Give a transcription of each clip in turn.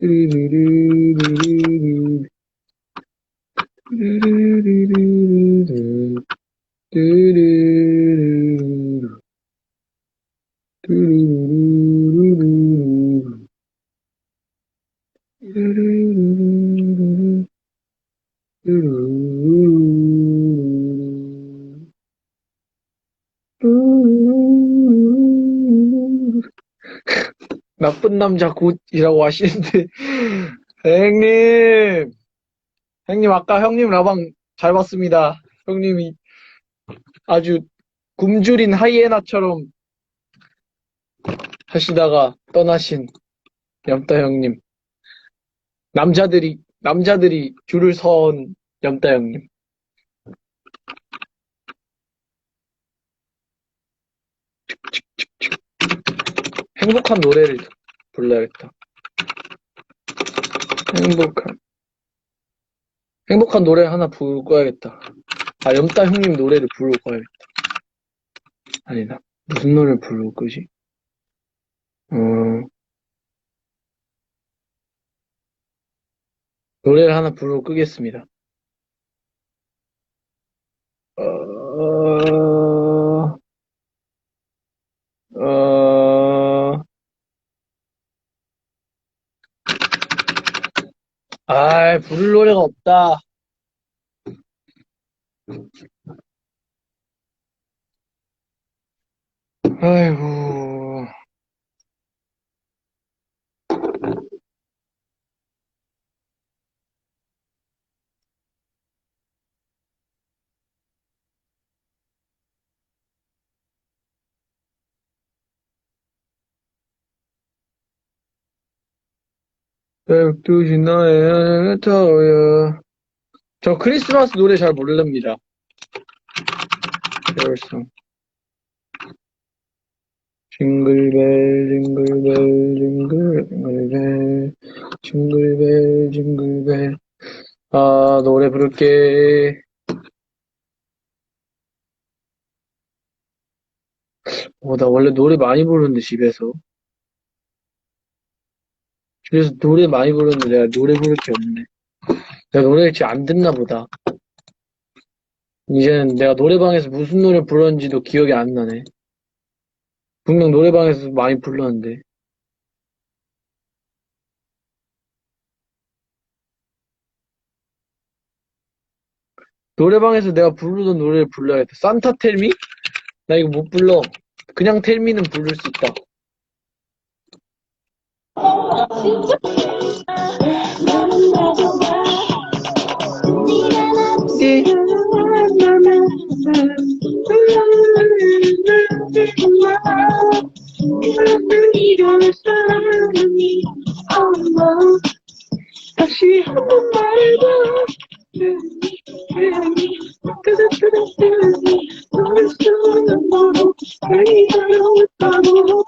Do, do, do, do. 나쁜 남자 굿이라고 하시는데. 형님! 형님 아까 형님 라방 잘 봤습니다. 형님이 아주 굶주린 하이에나처럼 하시다가 떠나신 염따 형님. 남자들이 남자들이 줄을 서은 염따 형님. 행복한 노래를 불러야겠다. 행복한 행복한 노래 하나 부르고 야겠다. 아 염따 형님 노래를 부르고 가야겠다. 아니다. 무슨 노래를 부를 거지? 어 노래를 하나 부르고 끄겠습니다. 어, 어, 아, 부를 노래가 없다. 아이고. 백 두시 나의 타오야. 저 크리스마스 노래 잘 모릅니다. 계열성. 징글벨, 징글벨, 징글, 징글벨, 징글벨, 징글벨. 아, 노래 부를게. 어, 나 원래 노래 많이 부르는데, 집에서. 집에서 노래 많이 부르는데 내가 노래 부를 게 없네. 내가 노래를 잘안 듣나 보다. 이제는 내가 노래방에서 무슨 노래 불렀는지도 기억이 안 나네. 분명 노래방에서 많이 불렀는데. 노래방에서 내가 부르던 노래를 불러야겠다. 산타 텔미? 나 이거 못 불러. 그냥 텔미는 부를 수 있다.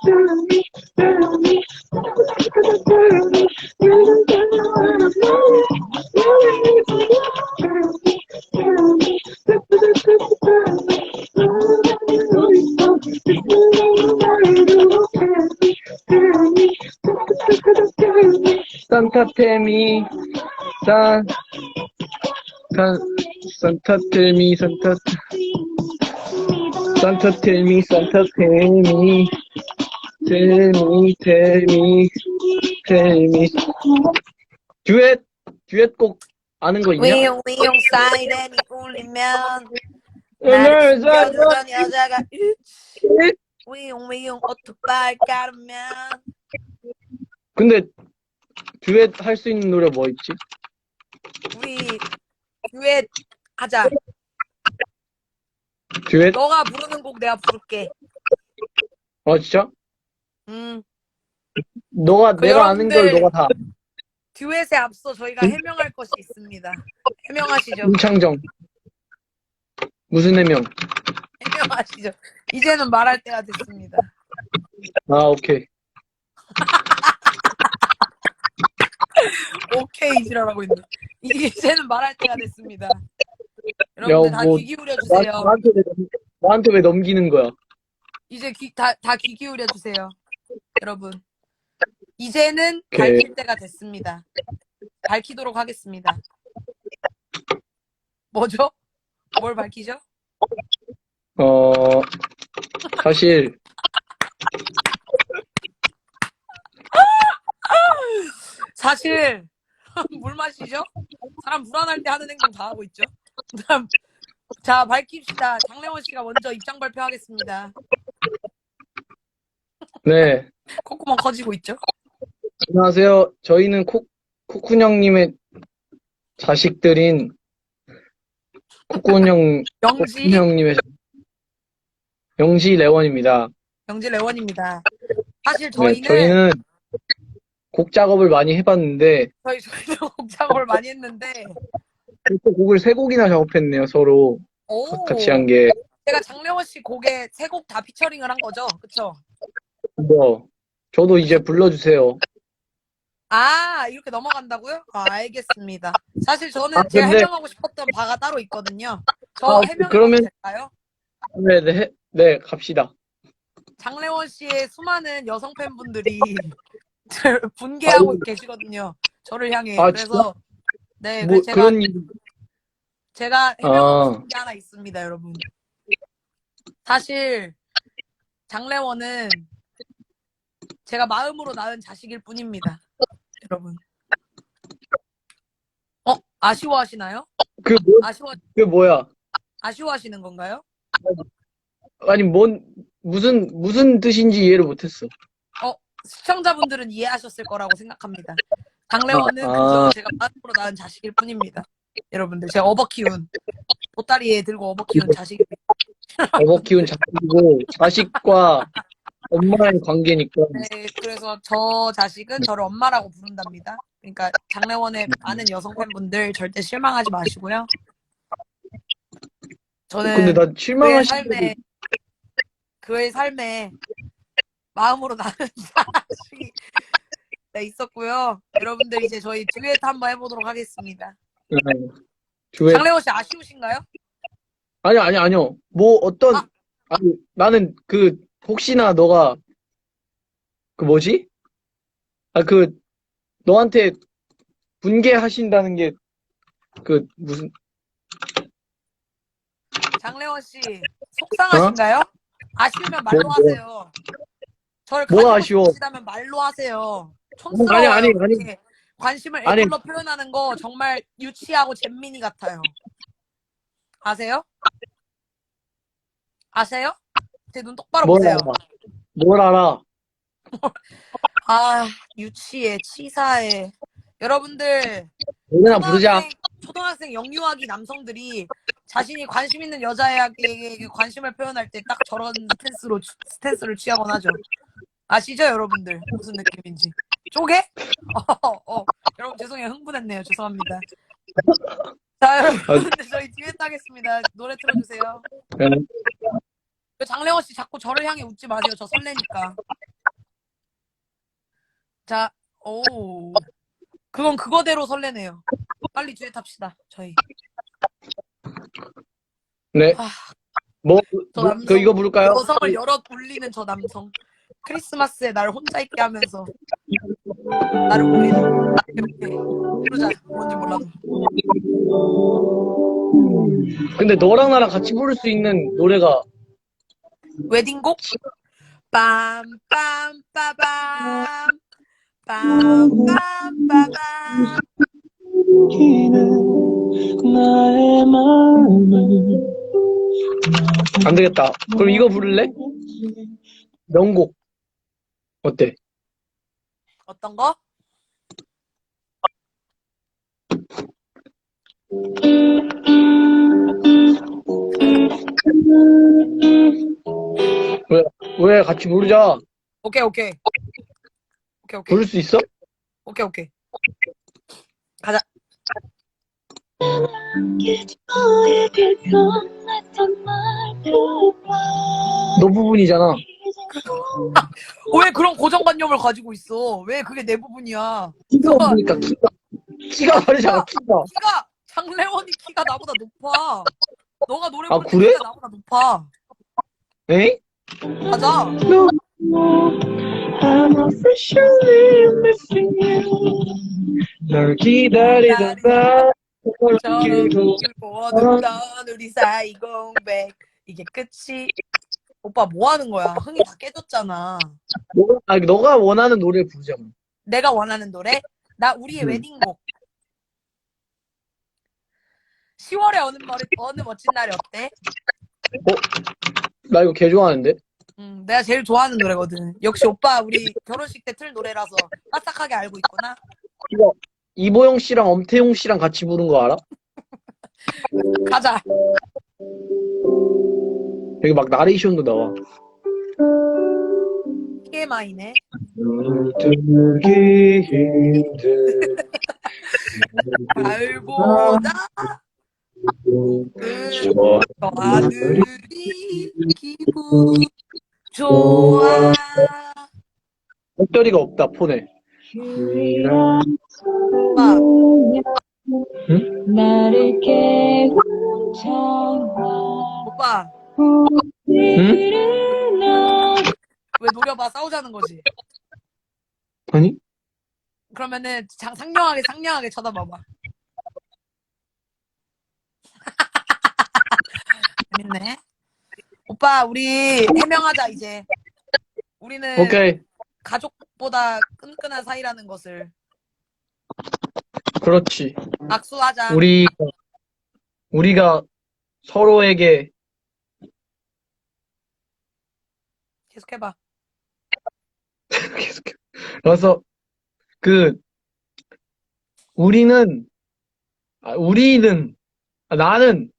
Tell me, tell me, 산, 산, 산타 텔미 산타 산타 텔미 산타 텔미 텔미 텔미 텔미. 듀엣 듀엣 곡 아는 거 있냐? 위용 위용 사이렌이 울리면 오늘 나를 숨겨두던 여자가 위용 위용 오토바이 깔으면 근데 듀엣 할 수 있는 노래 뭐 있지? 우리 듀엣 하자. 듀엣? 너가 부르는 곡 내가 부를게. 어 진짜? 음. 너가 내가 아는 걸 여러분들. 너가 다. 듀엣에 앞서 저희가 해명할 것이 있습니다. 해명하시죠. 임창정. 무슨 해명? 해명하시죠. 이제는 말할 때가 됐습니다. 아 오케이 오케이 지랄하고 있네 이제는 말할 때가 됐습니다 여러분들 다 뭐, 귀 기울여 나, 주세요 나한테, 왜, 넘- 나한테 왜 넘기는 거야? 이제 귀, 다, 다귀 기울여 주세요. 여러분. 이제는 오케이. 밝힐 때가 됐습니다. 밝히도록 하겠습니다. 뭐죠? 뭘 밝히죠? 어, 사실, 사실 물 마시죠? 사람 불안할 때 하는 행동 다 하고 있죠. 그다음 자 밝힙시다. 장래원 씨가 먼저 입장 발표하겠습니다. 네. 콧구멍 커지고 있죠? 안녕하세요. 저희는 코, 코쿤 형님의 자식들인 코쿤 형, 영지 코쿤 형님의 자- 영지 레원입니다. 영지 레원입니다. 사실 네, 저희는 저희는 곡 작업을 많이 해봤는데, 저희 저희도 곡 작업을 많이 했는데 또 곡을 세 곡이나 작업했네요, 서로. 오 같이 한 게. 제가 장래원 씨 곡에 세 곡 다 피처링을 한 거죠, 그쵸? 뭐, 저도 이제 불러주세요. 아 이렇게 넘어간다고요? 아 알겠습니다. 사실 저는 아, 제가 근데- 해명하고 싶었던 바가 따로 있거든요. 저 아, 해명해도 그러면- 될까요? 네, 네, 네, 갑시다. 장래원 씨의 수많은 여성 팬분들이 분개하고 아유. 계시거든요. 저를 향해. 아, 그래서 네, 뭐, 그래서 제가 그런, 일- 제가 해명하고 아. 싶은 게 하나 있습니다, 여러분. 사실 장래원은 제가 마음으로 낳은 자식일 뿐입니다, 여러분. 어 아쉬워하시나요? 그, 뭐, 아쉬워 그 뭐야. 아쉬워하시는 건가요? 아니, 뭔, 무슨, 무슨 뜻인지 이해를 못했어. 시청자분들은 이해하셨을 거라고 생각합니다. 장래원은 아. 그저 제가 마음으로 낳은 자식일 뿐입니다. 여러분들 제가 업어 키운 보따리에 들고 업어 키운 자식입니다. 업어 키운 자식이고, 자식과 엄마의 관계니까. 네, 그래서 저 자식은 저를 엄마라고 부른답니다. 그러니까 장래원의 많은 여성 팬분들 절대 실망하지 마시고요. 저는 근데 나 그의 실망한 삶에 그의 삶에 마음으로 자식이 네, 있었고요. 여러분들 이제 저희 듀엣 한번 해보도록 하겠습니다. 주에 장래원 씨 아쉬우신가요? 아니 아니 아니요 뭐 어떤 아. 아니 나는 그 혹시나 너가 그 뭐지 아 그 너한테 분개하신다는 게 그 무슨 장래원 씨 속상하신가요? 아쉬우면 말로 어? 뭐, 뭐. 하세요. 저를 뭐가 아쉬워? 싶으시다면 말로 하세요. 촌스러워요. 아니, 아니, 아니. 이렇게 관심을 아니. 애플로 표현하는 거 정말 유치하고 잼민이 같아요. 아세요? 아세요? 제 눈 똑바로 뭘 보세요. 알아 뭘 알아 아 유치해 치사해. 여러분들 노래나 부르자 초등학생, 영유아기 남성들이 자신이 관심 있는 여자에게 관심을 표현할 때 딱 저런 스탠스로 스탠스를 취하곤 하죠. 아시죠, 여러분들? 무슨 느낌인지. 쪼개? 어, 어. 여러분 죄송해요. 흥분했네요. 죄송합니다. 자, 여러분들 저희 듀엣 하겠습니다. 노래 틀어주세요. 장래원 씨 자꾸 저를 향해 웃지 마세요. 저 설레니까. 자, 오. 그건 그거대로 설레네요. 빨리 듀엣 합시다. 저희. 네. 아. 뭐, 저 뭐, 남성- 그 이거 부를까요? 여성을 여럿 울리는 저 남성. 크리스마스에 날 혼자 있게 하면서 나를 울리는 이렇게 부르자. 뭔지 몰라도. 근데 너랑 나랑 같이 부를 수 있는 노래가 웨딩곡? 빰빰 빠밤 빰빰빠밤 나의 마음을 안 되겠다 그럼 이거 부를래? 명곡 어때? 어떤 거? 왜 같이 부르자 오케이 오케이 오케이 오케이 부를 수 있어? 오케이 오케이 말투가 너 부분이잖아 왜 그런 고정관념을 가지고 있어? 왜 그게 내 부분이야? 키가 없으니까 키가 키가 다르잖아 키가 키가 장래원이 키가 나보다 높아. 너가 노래 아, 부를 때 그래? 키가 나보다 높아. 에이? 맞아. I'm officially missing you. 널 기다리다가 저런 길고 어둡던 우리 사이 공백 이게 끝이 오빠 뭐 하는 거야 흥이 다 깨졌잖아 너, 아, 너가 원하는 노래 부르자. 그럼. 내가 원하는 노래 나 우리의 음. 웨딩곡 10월에 어느 머리 어느 멋진 날이 어때? 나 이거 개 좋아하는데? 음, 내가 제일 좋아하는 노래거든. 역시 오빠 우리 결혼식 때 틀 노래라서 빠삭하게 알고 있구나. 이거 이보영 씨랑 엄태용 씨랑 같이 부른 거 알아? 가자. 여기 막 나레이션도 나와. TMI네. 들기 힘든 좋아. 그 아들이 기분 목소리가 없다 폰에. 오빠 나를 깨운 창가 오빠 일어나 왜 노려봐 싸우자는 거지? 아니? 그러면은 장 상냥하게 상냥하게 쳐다봐봐. 재밌네. 오빠 우리 해명하자 이제. 우리는 오케이. 가족 보다 끈끈한 사이라는 것을 그렇지. 악수하자. 우리 우리가 서로에게 계속해봐. 계속 그래서 그 우리는 아, 우리는 아, 나는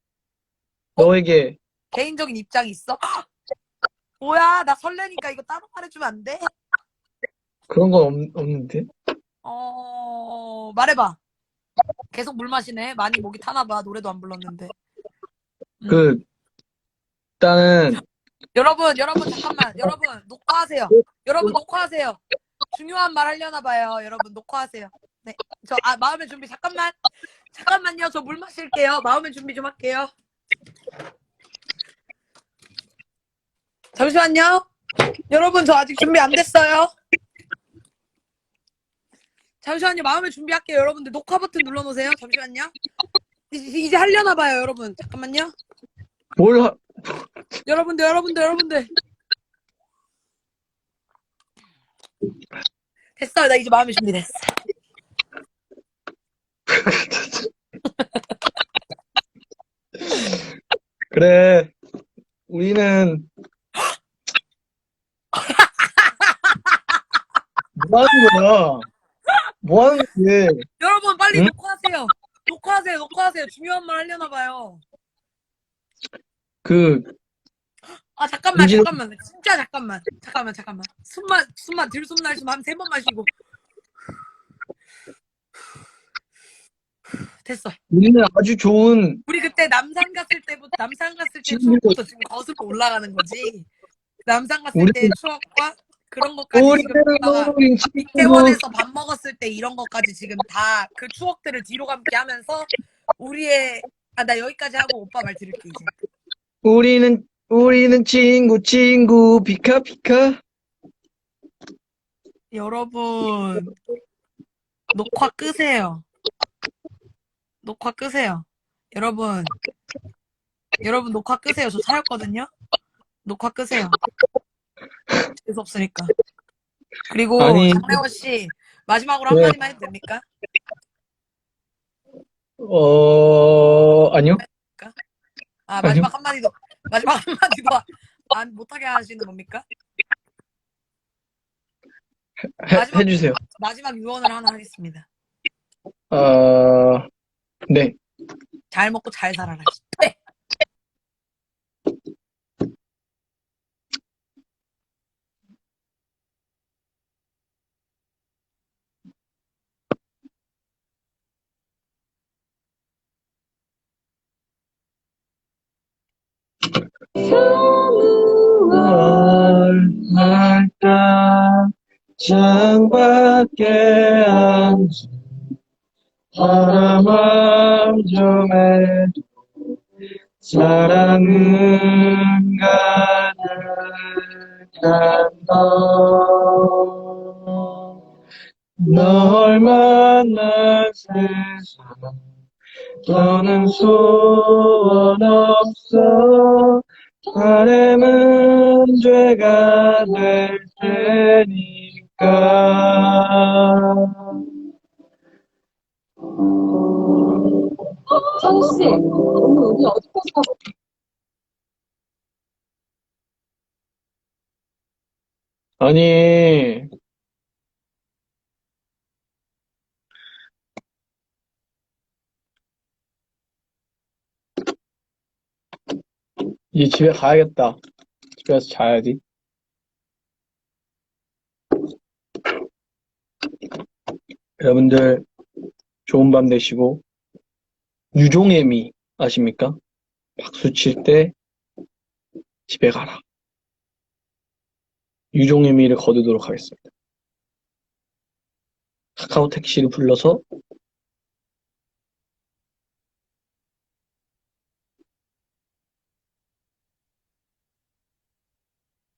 너에게 개인적인 입장이 있어? 뭐야 나 설레니까 이거 따로 말해주면 안 돼? 그런 건 없, 없는데 어 말해봐. 계속 물 마시네. 많이 목이 타나봐. 노래도 안 불렀는데. 그 일단은 여러분, 여러분, 잠깐만. 여러분, 녹화하세요. 여러분, 녹화하세요. 중요한 말 하려나 봐요. 여러분, 녹화하세요. 네. 저, 아, 마음의 준비, 잠깐만. 잠깐만요. 저 물 마실게요. 마음의 준비 좀 할게요. 잠시만요. 여러분, 저 아직 준비 안 됐어요. 잠시만요. 마음의 준비할게요. 여러분들, 녹화 버튼 눌러놓으세요. 잠시만요. 이제, 이제 하려나 봐요, 여러분. 잠깐만요. 뭘 하, 여러분들, 여러분들, 여러분들. 됐어요. 나 이제 마음의 준비 됐어. 그래 우리는 뭐 하는 거야 뭐 하는 거야 여러분, 빨리 응? 녹화하세요. 녹화하세요, 녹화하세요. 중요한 말 하려나 봐요. 그 아, 잠깐만, 이제- 잠깐만. 진짜 잠깐만. 잠깐만, 잠깐만. 숨만, 숨만, 들숨 날숨 한 세 번 마시고. 됐어. 우리는 아주 좋은 우리 그때 남산 갔을 때부터, 남산 갔을 때 지금 추억부터 지금 거슬러 올라가는 거지. 남산 갔을 우리- 때 추억과 그런 것까지 지금. 우리는 이태원에서 밥 먹었을 때 이런 것까지 지금 다 그 추억들을 뒤로 감게 하면서 우리의 아 나 여기까지 하고 오빠 말 들을게 이제. 우리는 우리는 친구 친구 피카 피카. 여러분 녹화 끄세요. 녹화 끄세요. 여러분 여러분 녹화 끄세요. 저 차였거든요. 녹화 끄세요 재수 없으니까 그리고 아니. 장래원 씨 마지막으로 네. 한마디만 해도 됩니까? 어 아니요 아 마지막 한마디도 마지막 한마디도 안 못하게 하시는 겁니까? 해, 마지막- 해주세요 마지막 유언을 하나 하겠습니다. 어네 잘 먹고 잘 살아라. 네. 창밖에 바람을 좀 해도 사랑은 가득한 너널 만난 세상 더는 소원 없어. 바람은 죄가 될 테니 아니. 이제 집에 가야겠다. 집에 가서 자야지 여러분들 좋은 밤 되시고 유종의 미 아십니까? 박수 칠 때 집에 가라 유종의 미를 거두도록 하겠습니다. 카카오 택시를 불러서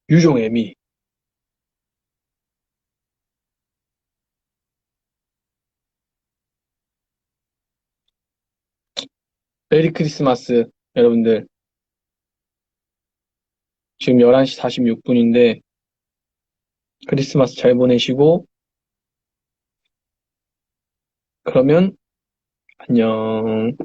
유종의 미 메리 크리스마스 여러분들. 지금 11시 46분인데 크리스마스 잘 보내시고 그러면 안녕